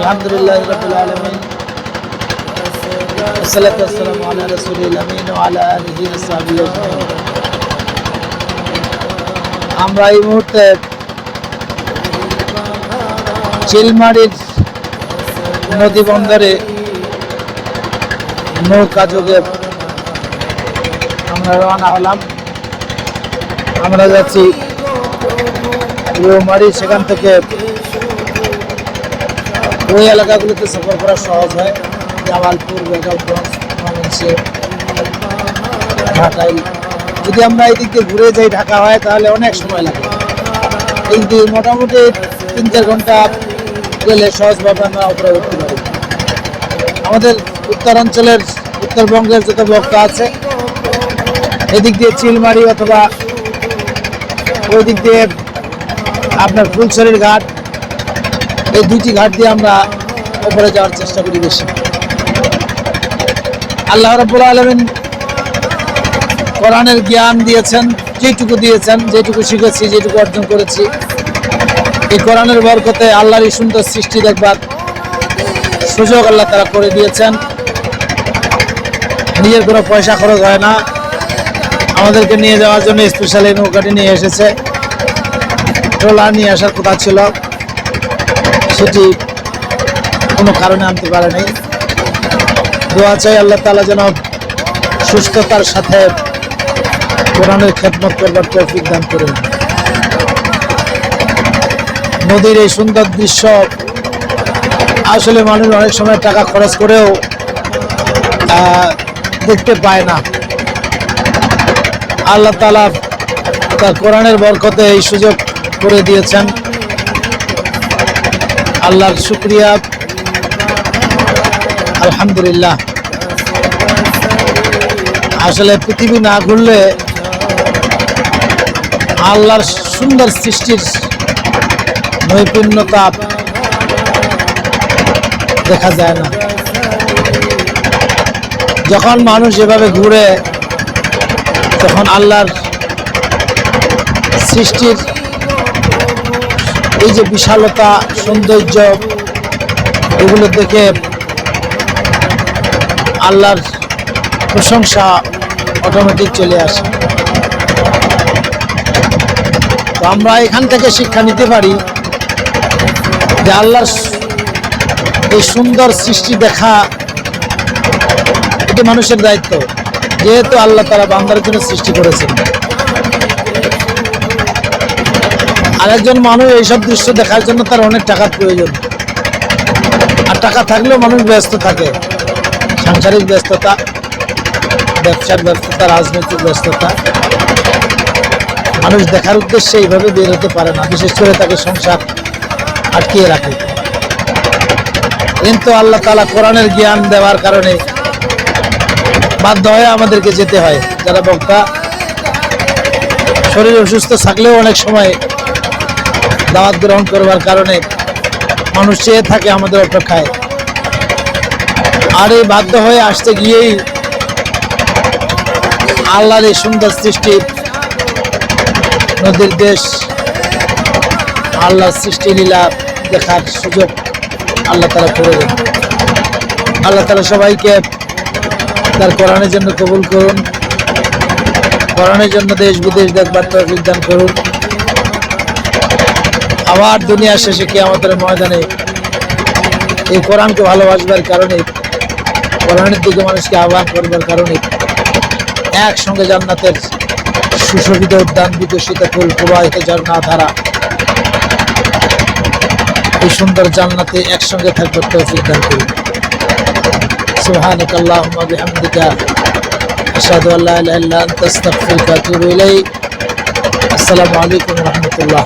الحمد لله رب العالمين والصلاة والسلام على رسول الأمين وعلى آله وصحبه أجمعين আমরা এই মুহূর্তে চিলমারির নদী বন্দরে নৌকা যোগে আমরা রওনা হলাম আমরা যাচ্ছি রৌমারি সেখান থেকে ওই এলাকাগুলোতে সফর করা সহজ হয়। জামালপুর, বেগালগঞ্জ ঢাকাই। যদি আমরা এই দিক দিয়ে ঘুরে যাই ঢাকা হয়, তাহলে অনেক সময় লাগে। দিয়ে মোটামুটি তিন চার ঘণ্টা গেলে সহজভাবে আমরা উপরে উঠতে পারি আমাদের উত্তরাঞ্চলের উত্তরবঙ্গের যত বক্তা আছে, এদিক দিয়ে চিলমারি অথবা ওই দিক দিয়ে আপনার ফুলছড়ির ঘাট এই দুইটি ঘাট দিয়ে আমরা উপরে যাওয়ার চেষ্টা করি বেশি। আল্লাহ রব্বুল আলমিন কোরআনের জ্ঞান দিয়েছেন, যেটুকু দিয়েছেন, যেটুকু শিখেছি, যেটুকু অর্জন করেছি। এই কোরআনের বরকতে আল্লাহর এই সুন্দর সৃষ্টি দেখবার সুযোগ আল্লাহ তারা করে দিয়েছেন। নিজের কোনো পয়সা খরচ হয় না। আমাদেরকে নিয়ে যাওয়ার জন্য স্পেশাল এই নৌকাটি নিয়ে এসেছে। ট্রোলার নিয়ে আসার কথা ছিল। সেটি কোনো কারণে আনতে পারে নাই। দোয়া চাই আল্লাহ তালা যেন সুস্থতার সাথে কোরআনের খেদমত করবার তৌফিক দান করেন। নদীর এই সুন্দর দৃশ্য, আসলে মানুষ অনেক সময় টাকা খরচ করেও দেখতে পায় না। আল্লাহ তালা তার কোরআনের বরকতে এই সুযোগ করে দিয়েছেন। আল্লাহর শুক্রিয়া। আলহামদুলিল্লাহ। আসলে পৃথিবী না ঘুরলে আল্লাহর সুন্দর সৃষ্টির নৈপুণ্যতা দেখা যায় না। যখন মানুষ এভাবে ঘুরে, তখন আল্লাহর সৃষ্টির এই যে বিশালতা সৌন্দর্য, এগুলো দেখে আল্লাহর প্রশংসা অটোমেটিক চলে আসে। তো আমরা এখান থেকে শিক্ষা নিতে পারি যে আল্লাহর এই সুন্দর সৃষ্টি দেখা এটি মানুষের দায়িত্ব, যেহেতু আল্লাহ তারা বান্দার জন্য সৃষ্টি করেছেন। আরেকজন মানুষ এইসব দৃশ্য দেখার জন্য তার অনেক টাকার প্রয়োজন। আর টাকা থাকলেও মানুষ ব্যস্ত থাকে। সাংসারিক ব্যস্ততা, ব্যবসার ব্যস্ততা, রাজনৈতিক ব্যস্ততা। মানুষ দেখার উদ্দেশ্যে এইভাবে বের হতে পারে না, বিশেষ করে তাকে সংসার আটকিয়ে রাখে। কিন্তু আল্লাহ তালা কোরআনের জ্ঞান দেওয়ার কারণে বাধ্য হয়ে আমাদেরকে যেতে হয়। যারা বক্তা, শরীর অসুস্থ থাকলেও অনেক সময় দাওয়াত গ্রহণ করবার কারণে মানুষ চেয়ে থাকে আমাদের অপেক্ষায়। আর এই বাধ্য হয়ে আসতে গিয়েই আল্লাহর এই সুন্দর সৃষ্টি নদীর দেশ, আল্লাহর সৃষ্টি লীলা দেখার সুযোগ আল্লাহ তারা করে দেন। আল্লাহ তালা সবাইকে তার কোরআনের জন্য কবুল করুন, কোরআনের জন্য দেশ বিদেশ দেখবার তৌফিক দান করুন। আবার দুনিয়া শেষে কি আমাদের ময়দানে এই কোরআনকে ভালোবাসবার কারণে কোরআনের দিকে মানুষকে আহ্বান করবার কারণে একসঙ্গে জান্নাতের সুশোভিত উদ্যান বিকশিত ফুল প্রবাহিত ঝর্ণা ধারা এই সুন্দর জান্নাতে একসঙ্গে থাকবার তৌফিক দান করুন سبحانك اللهم وبحمدك أشهد أن لا إله إلا أنت أستغفرك وأتوب إليك السلام عليكم ورحمة الله